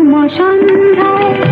শ্যাম সন্ধ্যায়